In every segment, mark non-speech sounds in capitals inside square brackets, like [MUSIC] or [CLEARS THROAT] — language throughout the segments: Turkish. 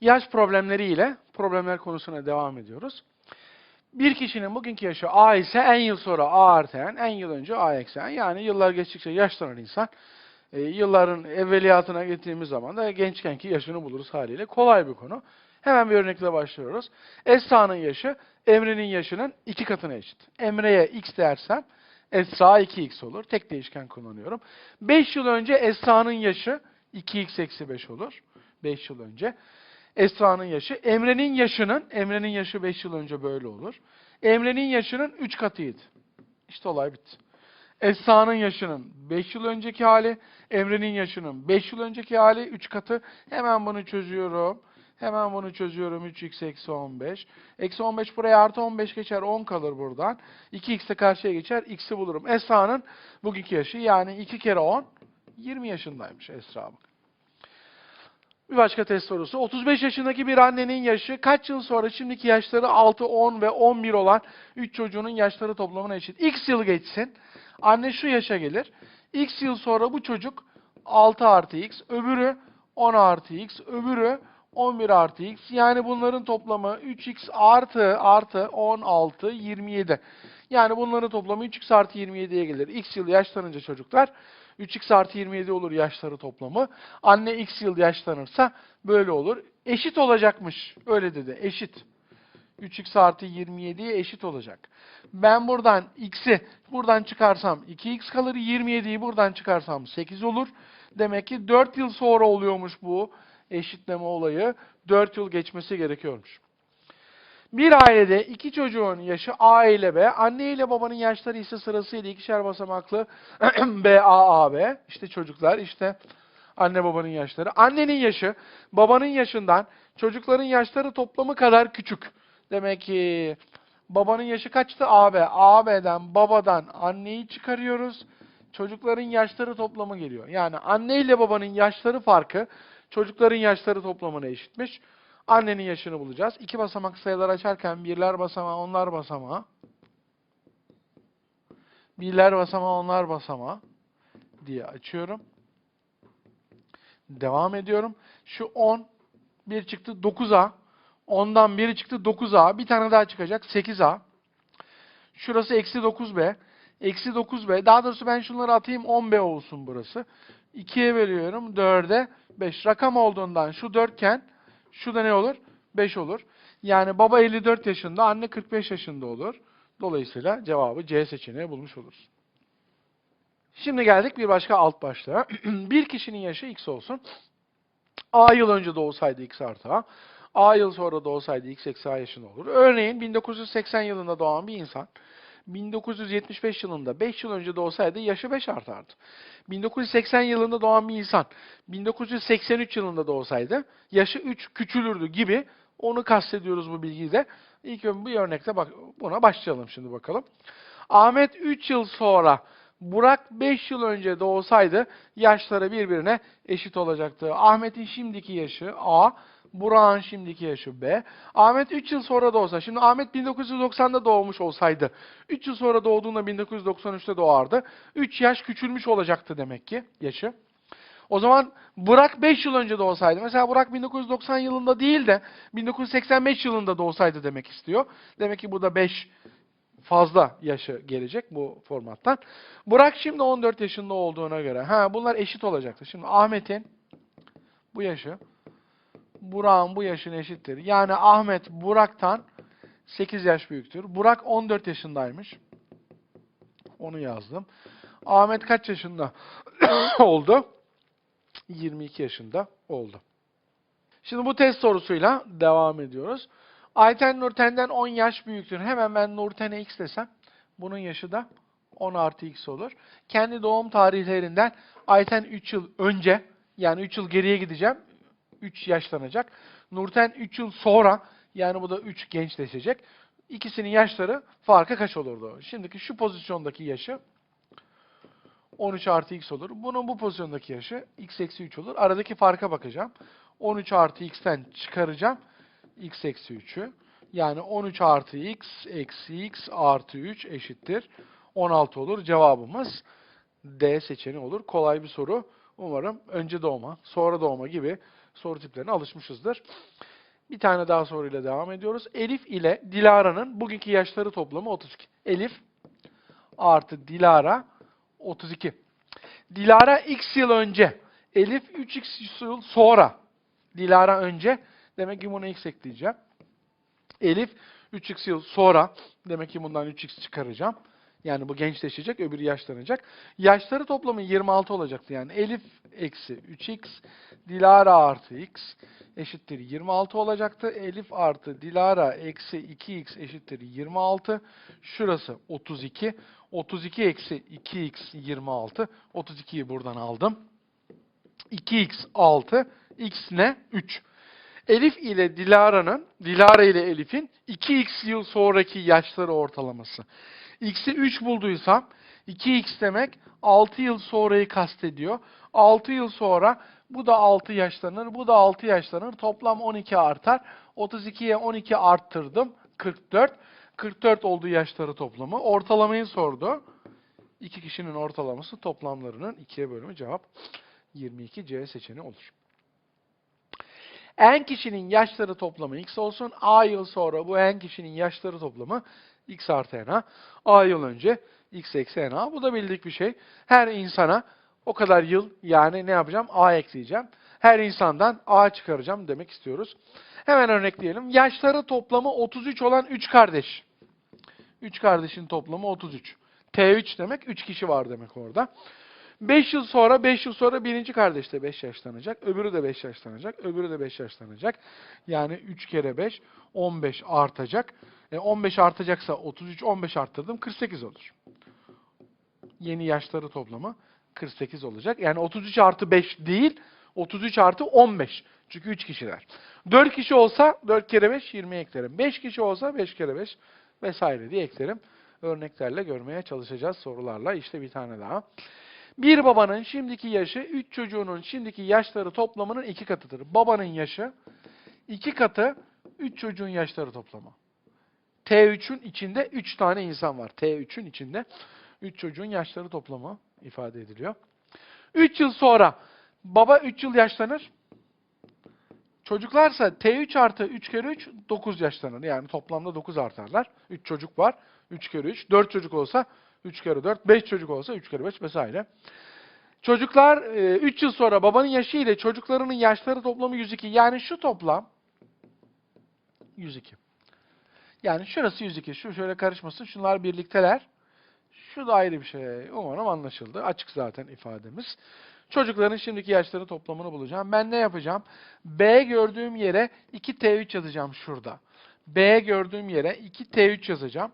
Yaş problemleriyle problemler konusuna devam ediyoruz. Bir kişinin bugünkü yaşı A ise en yıl sonra A artı N, en yıl önce A eksi N. Yani yıllar geçtikçe yaşlanan insan e, yılların evveliyatına gittiğimiz zaman da gençkenki yaşını buluruz haliyle. Kolay bir konu. Hemen bir örnekle başlıyoruz. Esra'nın yaşı Emre'nin yaşının iki katına eşit. Emre'ye x dersem Esra 2x olur. Tek değişken kullanıyorum. 5 yıl önce Esra'nın yaşı 2x eksi 5 olur. 5 yıl önce. Esra'nın yaşı. Emre'nin yaşının, Emre'nin yaşı 5 yıl önce böyle olur. Emre'nin yaşının 3 katıydı. İşte olay bitti. Esra'nın yaşının 5 yıl önceki hali, Emre'nin yaşının 5 yıl önceki hali 3 katı. Hemen bunu çözüyorum. Hemen bunu çözüyorum. 3x eksi 15. Eksi 15 buraya artı 15 geçer. 10 kalır buradan. 2x de karşıya geçer. x'i bulurum. Esra'nın bugünkü yaşı yani 2 kere 10 20 yaşındaymış Esra. Bir başka test sorusu. 35 yaşındaki bir annenin yaşı kaç yıl sonra şimdiki yaşları 6, 10 ve 11 olan 3 çocuğunun yaşları toplamına eşit. X yıl geçsin. Anne şu yaşa gelir. X yıl sonra bu çocuk 6 artı X, öbürü 10 artı X, öbürü 11 artı X. Yani bunların toplamı 3X artı artı 16, 27. Yani bunların toplamı 3X artı 27'ye gelir. X yıl yaşlanınca çocuklar 3x artı 27 olur yaşları toplamı. Anne x yıl yaşlanırsa böyle olur. Eşit olacakmış. Öyle dedi. Eşit. 3x artı 27'ye eşit olacak. Ben buradan x'i buradan çıkarsam 2x kalır. 27'yi buradan çıkarsam 8 olur. Demek ki 4 yıl sonra oluyormuş bu eşitleme olayı. 4 yıl geçmesi gerekiyormuş. Bir ailede iki çocuğun yaşı A ile B, anne ile babanın yaşları ise sırasıyla ikişer basamaklı [CLEARS THROAT] B, A, A, B. İşte çocuklar, işte anne babanın yaşları. Annenin yaşı babanın yaşından çocukların yaşları toplamı kadar küçük. Demek ki babanın yaşı kaçtı? AB. AB'den babadan anneyi çıkarıyoruz. Çocukların yaşları toplamı geliyor. Yani anne ile babanın yaşları farkı çocukların yaşları toplamına eşitmiş. Annenin yaşını bulacağız. İki basamak sayılar açarken birler basamağı, onlar basamağı. Birler basamağı, onlar basamağı diye açıyorum. Devam ediyorum. Şu 10, bir çıktı 9A. 10'dan biri çıktı 9A. Bir tane daha çıkacak 8A. Şurası eksi 9B. Eksi 9B. Daha doğrusu ben şunları atayım 10B olsun burası. 2'ye bölüyorum 4'e 5. Rakam olduğundan şu 4 iken şu da ne olur? 5 olur. Yani baba 54 yaşında, anne 45 yaşında olur. Dolayısıyla cevabı C seçeneği bulmuş oluruz. Şimdi geldik bir başka alt başlığa. [CLEARS THROAT] bir kişinin yaşı x olsun. A yıl önce doğsaydı x artı A. A yıl sonra doğsaydı x eksi A yaşında olur. Örneğin 1980 yılında doğan bir insan 1975 yılında 5 yıl önce doğsaydı yaşı 5 artardı. 1980 yılında doğan bir insan 1983 yılında doğsaydı yaşı 3 küçülürdü gibi onu kastediyoruz bu bilgiyle. İlk ön- bir örnekte bak buna başlayalım şimdi bakalım. Ahmet 3 yıl sonra Burak 5 yıl önce doğsaydı yaşları birbirine eşit olacaktı. Ahmet'in şimdiki yaşı A, Burak'ın şimdiki yaşı B. Ahmet 3 yıl sonra doğsa, şimdi Ahmet 1990'da doğmuş olsaydı, 3 yıl sonra doğduğunda 1993'te doğardı. 3 yaş küçülmüş olacaktı demek ki yaşı. O zaman Burak 5 yıl önce doğsaydı, mesela Burak 1990 yılında değil de 1985 yılında doğsaydı demek istiyor. Demek ki burada 5 fazla yaşı gelecek bu formattan. Burak şimdi 14 yaşında olduğuna göre, ha bunlar eşit olacaktı. Şimdi Ahmet'in bu yaşı, Burak'ın bu yaşın eşittir. Yani Ahmet Burak'tan 8 yaş büyüktür. Burak 14 yaşındaymış. Onu yazdım. Ahmet kaç yaşında [COUGHS] oldu? 22 yaşında oldu. Şimdi bu test sorusuyla devam ediyoruz. Ayten Nurten'den 10 yaş büyüktür. Hemen ben Nurten'e x desem bunun yaşı da 10 artı x olur. Kendi doğum tarihlerinden Ayten 3 yıl önce yani 3 yıl geriye gideceğim. 3 yaşlanacak. Nurten 3 yıl sonra yani bu da 3 gençleşecek. İkisinin yaşları farkı kaç olurdu? Şimdiki şu pozisyondaki yaşı 13 artı x olur. Bunun bu pozisyondaki yaşı x eksi 3 olur. Aradaki farka bakacağım. 13 artı x'ten çıkaracağım. x eksi 3'ü. Yani 13 artı x eksi x artı 3 eşittir. 16 olur. Cevabımız D seçeneği olur. Kolay bir soru. Umarım önce doğma, sonra doğma gibi soru tiplerine alışmışızdır. Bir tane daha soruyla devam ediyoruz. Elif ile Dilara'nın bugünkü yaşları toplamı 32. Elif artı Dilara 32. Dilara x yıl önce, Elif 3x yıl sonra. Dilara önce, demek ki buna x ekleyeceğim. Elif 3x yıl sonra, demek ki bundan 3x çıkaracağım. Yani bu gençleşecek, öbürü yaşlanacak. Yaşları toplamı 26 olacaktı. Yani Elif eksi 3x, Dilara artı x eşittir 26 olacaktı. Elif artı Dilara eksi 2x eşittir 26. Şurası 32. 32 eksi 2x 26. 32'yi buradan aldım. 2x 6. x ne? 3. Elif ile Dilara'nın, Dilara ile Elif'in 2x yıl sonraki yaşları ortalaması. X'i 3 bulduysam 2x demek 6 yıl sonrayı kastediyor. 6 yıl sonra bu da 6 yaşlanır, bu da 6 yaşlanır. Toplam 12 artar. 32'ye 12 arttırdım. 44. 44 oldu yaşları toplamı. Ortalamayı sordu. İki kişinin ortalaması toplamlarının 2'ye bölümü cevap 22 C seçeneği olur. En kişinin yaşları toplamı x olsun. A yıl sonra bu en kişinin yaşları toplamı x artı n a. Yıl önce x eksi n a. Bu da bildik bir şey. Her insana o kadar yıl yani ne yapacağım? A ekleyeceğim. Her insandan A çıkaracağım demek istiyoruz. Hemen örnekleyelim. Yaşları toplamı 33 olan 3 kardeş. 3 kardeşin toplamı 33. T3 demek 3 kişi var demek orada. 5 yıl sonra 5 yıl sonra birinci kardeş de 5 yaşlanacak. Öbürü de 5 yaşlanacak. Öbürü de 5 yaşlanacak. Yani 3 kere 5 15 artacak. E 15 artacaksa 33 15 arttırdım 48 olur. Yeni yaşları toplamı 48 olacak. Yani 33 artı 5 değil 33 artı 15. Çünkü 3 kişiler. 4 kişi olsa 4 kere 5 20 eklerim. 5 kişi olsa 5 kere 5 vesaire diye eklerim. Örneklerle görmeye çalışacağız sorularla. İşte bir tane daha. Bir babanın şimdiki yaşı 3 çocuğunun şimdiki yaşları toplamının 2 katıdır. Babanın yaşı 2 katı 3 çocuğun yaşları toplamı. T3'ün içinde 3 tane insan var. T3'ün içinde 3 çocuğun yaşları toplamı ifade ediliyor. 3 yıl sonra baba 3 yıl yaşlanır. Çocuklarsa T3 artı 3 kere 3 9 yaşlanır. Yani toplamda 9 artarlar. 3 çocuk var. 3 kere 3. 4 çocuk olsa 3 kere 4. 5 çocuk olsa 3 kere 5 vesaire. Çocuklar 3 yıl sonra babanın yaşı ile çocuklarının yaşları toplamı 102. Yani şu toplam 102. Yani şurası 102. Şu şöyle karışmasın. Şunlar birlikteler. Şu da ayrı bir şey. Umarım anlaşıldı. Açık zaten ifademiz. Çocukların şimdiki yaşları toplamını bulacağım. Ben ne yapacağım? B gördüğüm yere 2T3 yazacağım şurada. B gördüğüm yere 2T3 yazacağım.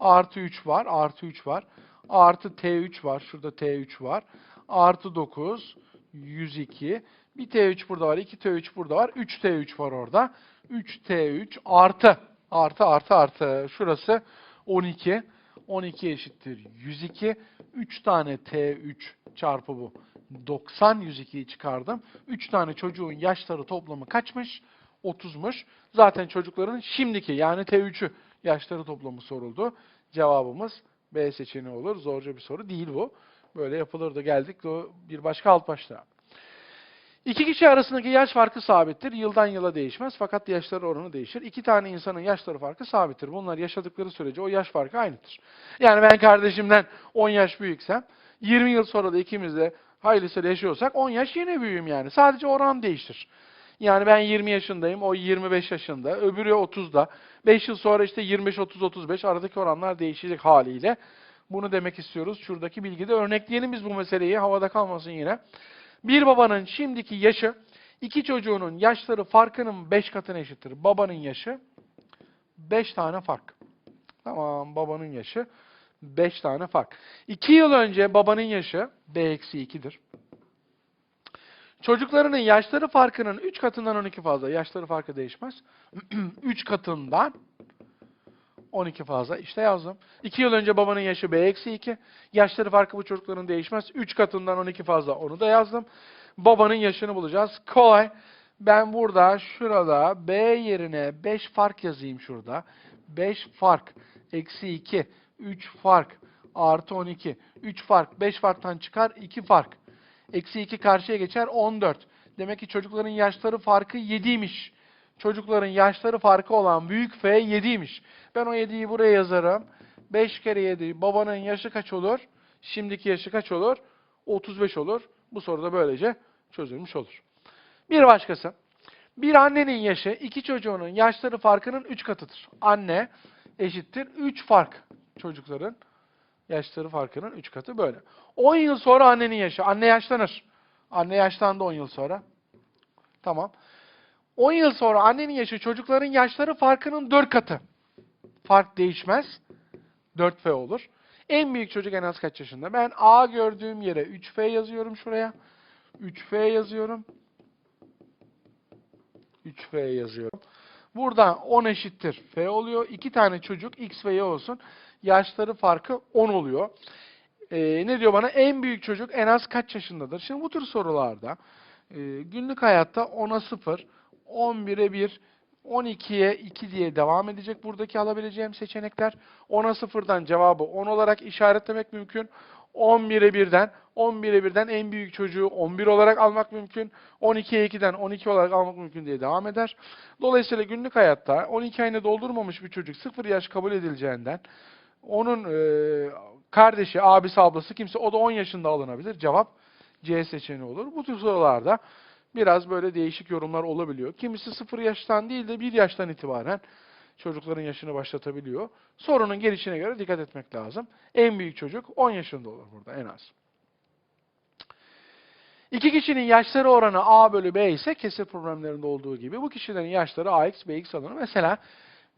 Artı 3 var. Artı 3 var. Artı T3 var. Şurada T3 var. Artı 9. 102. Bir T3 burada var. 2 T3 burada var. 3 T3 var orada. 3 T3 artı. Artı artı artı. Şurası 12. 12 eşittir 102. 3 tane T3 çarpı bu. 90 102'yi çıkardım. 3 tane çocuğun yaşları toplamı kaçmış? 30'muş. Zaten çocukların şimdiki yani T3'ü yaşları toplamı soruldu. Cevabımız B seçeneği olur. Zorca bir soru değil bu. Böyle yapılırdı. Geldik bir başka alt başlığa. İki kişi arasındaki yaş farkı sabittir. Yıldan yıla değişmez fakat yaşları oranı değişir. İki tane insanın yaşları farkı sabittir. Bunlar yaşadıkları sürece o yaş farkı aynıdır. Yani ben kardeşimden 10 yaş büyüksem 20 yıl sonra da ikimiz de hayırlısıyla yaşıyorsak 10 yaş yine büyüğüm yani. Sadece oran değiştir. Yani ben 20 yaşındayım, o 25 yaşında, öbürü 30'da. 5 yıl sonra işte 25, 30, 35 aradaki oranlar değişecek haliyle. Bunu demek istiyoruz. Şuradaki bilgide örnekleyelim biz bu meseleyi. Havada kalmasın yine. Bir babanın şimdiki yaşı iki çocuğunun yaşları farkının 5 katına eşittir. Babanın yaşı 5 tane fark. Tamam babanın yaşı 5 tane fark. 2 yıl önce babanın yaşı B-2'dir. Çocuklarının yaşları farkının 3 katından 12 fazla. Yaşları farkı değişmez. [CLEARS THROAT] 3 katından 12 fazla. İşte yazdım. 2 yıl önce babanın yaşı B-2. Yaşları farkı bu çocukların değişmez. 3 katından 12 fazla. Onu da yazdım. Babanın yaşını bulacağız. Kolay. Ben burada şurada B yerine 5 fark yazayım şurada. 5 fark. Eksi 2. 3 fark. Artı 12. 3 fark. 5 farktan çıkar. 2 fark. Eksi 2 karşıya geçer 14. Demek ki çocukların yaşları farkı 7'ymiş. Çocukların yaşları farkı olan büyük F 7'ymiş. Ben o 7'yi buraya yazarım. 5 kere 7 babanın yaşı kaç olur? Şimdiki yaşı kaç olur? 35 olur. Bu soru da böylece çözülmüş olur. Bir başkası. Bir annenin yaşı iki çocuğunun yaşları farkının 3 katıdır. Anne eşittir 3 fark. Çocukların yaşları farkının 3 katı böyle. 10 yıl sonra annenin yaşı. Anne yaşlanır. Anne yaşlandı 10 yıl sonra. Tamam. 10 yıl sonra annenin yaşı çocukların yaşları farkının 4 katı. Fark değişmez. 4F olur. En büyük çocuk en az kaç yaşında? Ben A gördüğüm yere 3F yazıyorum şuraya. 3F yazıyorum. 3F yazıyorum. Buradan 10 eşittir F oluyor. İki tane çocuk X ve Y olsun. Yaşları farkı 10 oluyor. Ee, ne diyor bana? En büyük çocuk en az kaç yaşındadır? Şimdi bu tür sorularda e, günlük hayatta 10'a 0, 11'e 1, 12'ye 2 diye devam edecek buradaki alabileceğim seçenekler. 10'a 0'dan cevabı 10 olarak işaretlemek mümkün. 11'e 1'den, 11'e 1'den en büyük çocuğu 11 olarak almak mümkün. 12'ye 2'den 12 olarak almak mümkün diye devam eder. Dolayısıyla günlük hayatta 12 ayını doldurmamış bir çocuk 0 yaş kabul edileceğinden onun e, kardeşi, abisi, ablası kimse o da 10 yaşında alınabilir. Cevap C seçeneği olur. Bu tür sorularda biraz böyle değişik yorumlar olabiliyor. Kimisi 0 yaştan değil de 1 yaştan itibaren çocukların yaşını başlatabiliyor. Sorunun gelişine göre dikkat etmek lazım. En büyük çocuk 10 yaşında olur burada en az. İki kişinin yaşları oranı A bölü B ise kesir problemlerinde olduğu gibi bu kişilerin yaşları AX, BX alınır. Mesela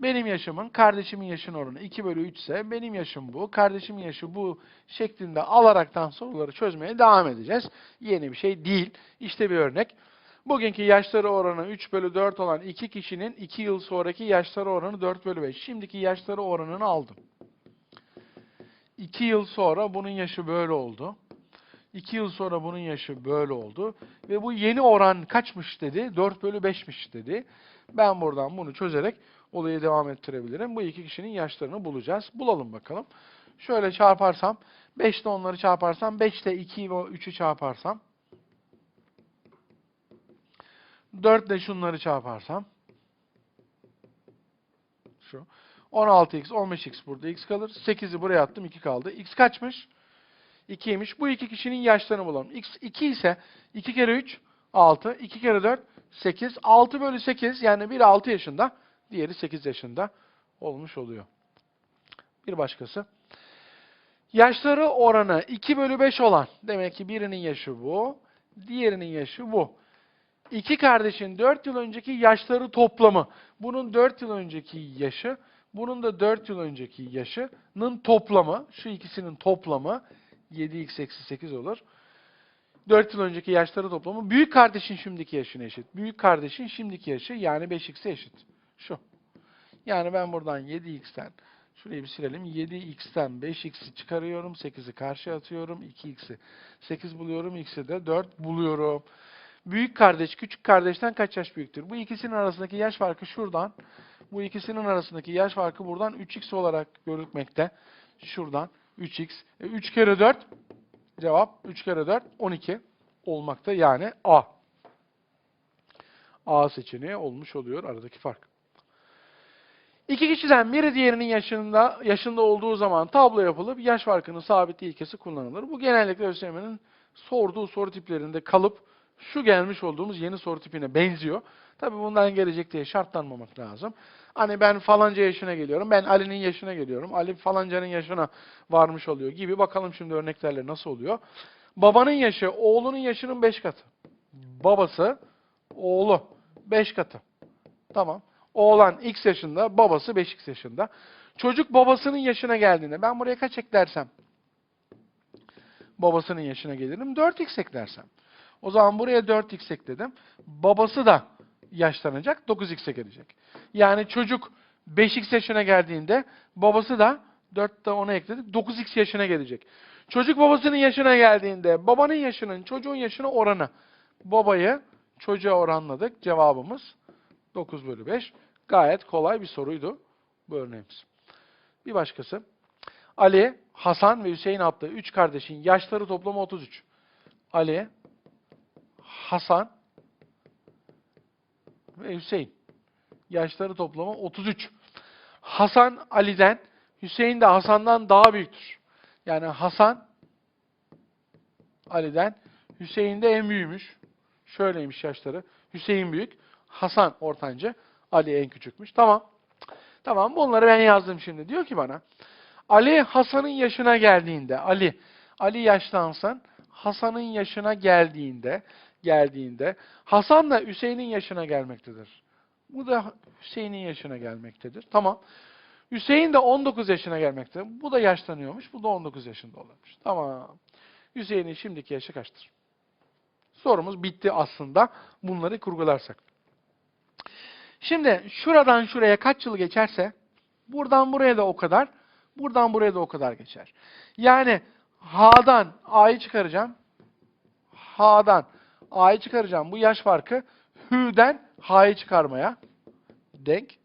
benim yaşımın kardeşimin yaşının oranı 2 bölü 3 ise benim yaşım bu, kardeşimin yaşı bu şeklinde alaraktan soruları çözmeye devam edeceğiz. Yeni bir şey değil. İşte bir örnek. Bugünkü yaşları oranı 3 bölü 4 olan iki kişinin 2 yıl sonraki yaşları oranı 4 bölü 5. Şimdiki yaşları oranını aldım. 2 yıl sonra bunun yaşı böyle oldu. 2 yıl sonra bunun yaşı böyle oldu. Ve bu yeni oran kaçmış dedi? 4 bölü 5'miş dedi. Ben buradan bunu çözerek olayı devam ettirebilirim. Bu iki kişinin yaşlarını bulacağız. Bulalım bakalım. Şöyle çarparsam, 5 ile onları çarparsam, 5 ile 2 ve 3'ü çarparsam, 4 ile şunları çarparsam, şu, 16x, 15x burada x kalır. 8'i buraya attım, 2 kaldı. x kaçmış? 2'ymiş. Bu iki kişinin yaşlarını bulalım. x 2 ise 2 kere 3, 6. 2 kere 4, 8. 6 bölü 8 yani biri 6 yaşında, diğeri 8 yaşında olmuş oluyor. Bir başkası. Yaşları oranı 2 bölü 5 olan, demek ki birinin yaşı bu, diğerinin yaşı bu. İki kardeşin 4 yıl önceki yaşları toplamı. Bunun 4 yıl önceki yaşı, bunun da 4 yıl önceki yaşının toplamı, şu ikisinin toplamı 7x eksi 8 olur. 4 yıl önceki yaşları toplamı büyük kardeşin şimdiki yaşına eşit. Büyük kardeşin şimdiki yaşı yani 5x'e eşit. Şu. Yani ben buradan 7x'ten şurayı bir silelim. 7x'ten 5x'i çıkarıyorum. 8'i karşıya atıyorum. 2x'i 8 buluyorum. x'i de 4 buluyorum. Büyük kardeş küçük kardeşten kaç yaş büyüktür? Bu ikisinin arasındaki yaş farkı şuradan. Bu ikisinin arasındaki yaş farkı buradan 3x olarak görülmekte. Şuradan 3x. E, 3 kere 4 cevap 3 kere 4 12 olmakta. Yani A. A seçeneği olmuş oluyor aradaki fark. İki kişiden biri diğerinin yaşında yaşında olduğu zaman tablo yapılıp yaş farkının sabit ilkesi kullanılır. Bu genellikle ÖSYM'nin sorduğu soru tiplerinde kalıp şu gelmiş olduğumuz yeni soru tipine benziyor. Tabii bundan gelecek diye şartlanmamak lazım. Hani ben falanca yaşına geliyorum, ben Ali'nin yaşına geliyorum, Ali falancanın yaşına varmış oluyor gibi. Bakalım şimdi örneklerle nasıl oluyor. Babanın yaşı, oğlunun yaşının 5 katı. Babası, oğlu 5 katı. Tamam. Oğlan x yaşında, babası 5x yaşında. Çocuk babasının yaşına geldiğinde ben buraya kaç eklersem babasının yaşına gelirim. 4x eklersem. O zaman buraya 4x ekledim. Babası da yaşlanacak, 9x'e gelecek. Yani çocuk 5x yaşına geldiğinde babası da 4 de ona ekledik, 9x yaşına gelecek. Çocuk babasının yaşına geldiğinde babanın yaşının çocuğun yaşına oranı. Babayı çocuğa oranladık. Cevabımız 9 bölü 5. Gayet kolay bir soruydu bu örneğimiz. Bir başkası. Ali, Hasan ve Hüseyin adlı üç kardeşin yaşları toplamı 33. Ali, Hasan ve Hüseyin. Yaşları toplamı 33. Hasan Ali'den, Hüseyin de Hasan'dan daha büyüktür. Yani Hasan Ali'den, Hüseyin de en büyüğümüş. Şöyleymiş yaşları. Hüseyin büyük, Hasan ortanca, Ali en küçükmüş. Tamam. Tamam bunları ben yazdım şimdi. Diyor ki bana Ali Hasan'ın yaşına geldiğinde Ali Ali yaşlansın. Hasan'ın yaşına geldiğinde geldiğinde Hasan da Hüseyin'in yaşına gelmektedir. Bu da Hüseyin'in yaşına gelmektedir. Tamam. Hüseyin de 19 yaşına gelmektedir. Bu da yaşlanıyormuş. Bu da 19 yaşında olurmuş. Tamam. Hüseyin'in şimdiki yaşı kaçtır? Sorumuz bitti aslında. Bunları kurgularsak. Şimdi şuradan şuraya kaç yıl geçerse buradan buraya da o kadar, buradan buraya da o kadar geçer. Yani H'dan A'yı çıkaracağım. H'dan A'yı çıkaracağım. Bu yaş farkı H'den H'yı çıkarmaya denk.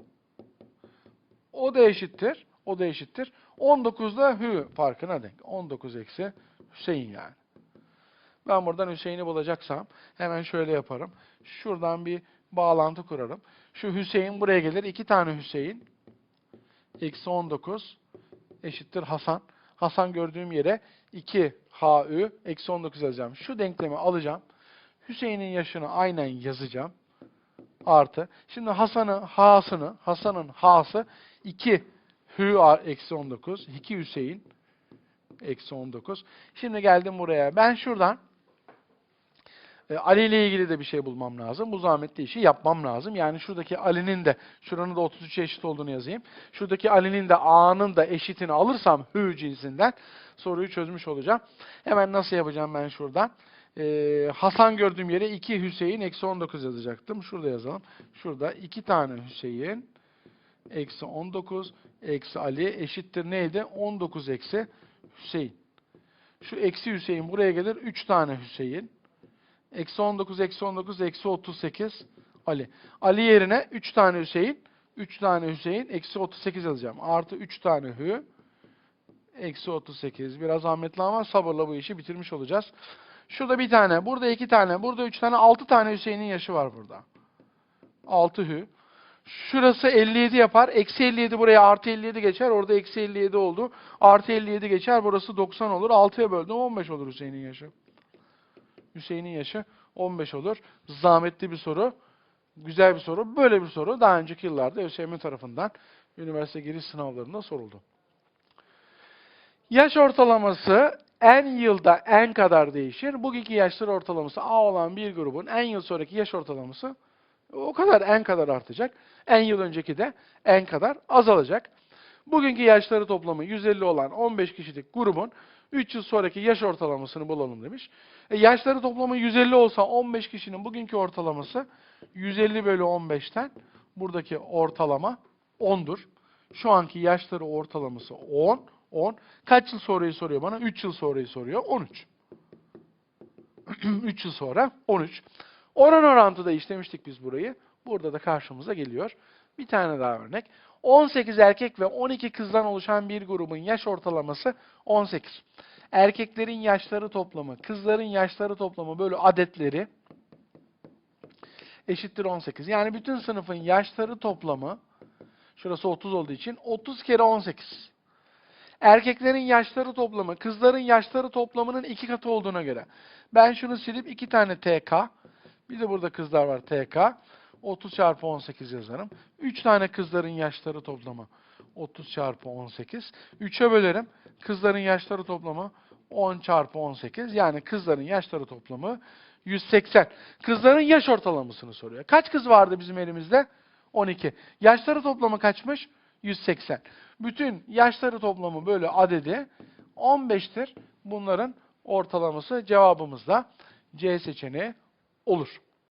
O da eşittir. O da eşittir. 19 da H farkına denk. 19 eksi Hüseyin yani. Ben buradan Hüseyin'i bulacaksam hemen şöyle yaparım. Şuradan bir bağlantı kurarım. Şu Hüseyin buraya gelir. iki tane Hüseyin. Eksi 19 eşittir Hasan. Hasan gördüğüm yere 2 HÜ eksi 19 yazacağım. Şu denklemi alacağım. Hüseyin'in yaşını aynen yazacağım. Artı. Şimdi Hasan'ın H'sını, Hasan'ın H'sı 2 Hü eksi 19. 2 Hüseyin eksi 19. Şimdi geldim buraya. Ben şuradan e, Ali ile ilgili de bir şey bulmam lazım. Bu zahmetli işi yapmam lazım. Yani şuradaki Ali'nin de, şuranın da 33'e eşit olduğunu yazayım. Şuradaki Ali'nin de A'nın da eşitini alırsam Hü cinsinden soruyu çözmüş olacağım. Hemen nasıl yapacağım ben şuradan? E, Hasan gördüğüm yere 2 Hüseyin eksi 19 yazacaktım. Şurada yazalım. Şurada 2 tane Hüseyin eksi 19 eksi Ali eşittir neydi? 19 eksi Hüseyin. Şu eksi Hüseyin buraya gelir. 3 tane Hüseyin. Eksi 19, eksi 19, eksi 38 Ali. Ali yerine 3 tane Hüseyin, 3 tane Hüseyin, eksi 38 yazacağım. Artı 3 tane Hü, eksi 38. Biraz zahmetli ama sabırla bu işi bitirmiş olacağız. Şurada bir tane, burada iki tane, burada üç tane, 6 tane Hüseyin'in yaşı var burada. 6 Hü. Şurası 57 yapar. Eksi 57 buraya artı 57 geçer. Orada eksi 57 oldu. Artı 57 geçer. Burası 90 olur. 6'ya böldüm 15 olur Hüseyin'in yaşı. Hüseyin'in yaşı 15 olur. Zahmetli bir soru. Güzel bir soru. Böyle bir soru daha önceki yıllarda ÖSYM tarafından üniversite giriş sınavlarında soruldu. Yaş ortalaması en yılda en kadar değişir. Bugünkü yaşlar ortalaması A olan bir grubun en yıl sonraki yaş ortalaması o kadar en kadar artacak. En yıl önceki de en kadar azalacak. Bugünkü yaşları toplamı 150 olan 15 kişilik grubun 3 yıl sonraki yaş ortalamasını bulalım demiş. E, yaşları toplamı 150 olsa 15 kişinin bugünkü ortalaması 150 bölü 15'ten buradaki ortalama 10'dur. Şu anki yaşları ortalaması 10. 10. Kaç yıl sonrayı soruyor bana? 3 yıl sonrayı soruyor. 13. 3 [CLEARS THROAT] yıl sonra 13. Oran orantıda işlemiştik biz burayı. Burada da karşımıza geliyor. Bir tane daha örnek. 18 erkek ve 12 kızdan oluşan bir grubun yaş ortalaması 18. Erkeklerin yaşları toplamı, kızların yaşları toplamı böyle adetleri eşittir 18. Yani bütün sınıfın yaşları toplamı, şurası 30 olduğu için 30 kere 18. Erkeklerin yaşları toplamı, kızların yaşları toplamının iki katı olduğuna göre. Ben şunu silip iki tane TK, bir de burada kızlar var TK. 30 çarpı 18 yazarım. 3 tane kızların yaşları toplamı 30 çarpı 18. 3'e bölerim. Kızların yaşları toplamı 10 çarpı 18. Yani kızların yaşları toplamı 180. Kızların yaş ortalamasını soruyor. Kaç kız vardı bizim elimizde? 12. Yaşları toplamı kaçmış? 180. Bütün yaşları toplamı böyle adedi 15'tir. Bunların ortalaması cevabımız da C seçeneği olur.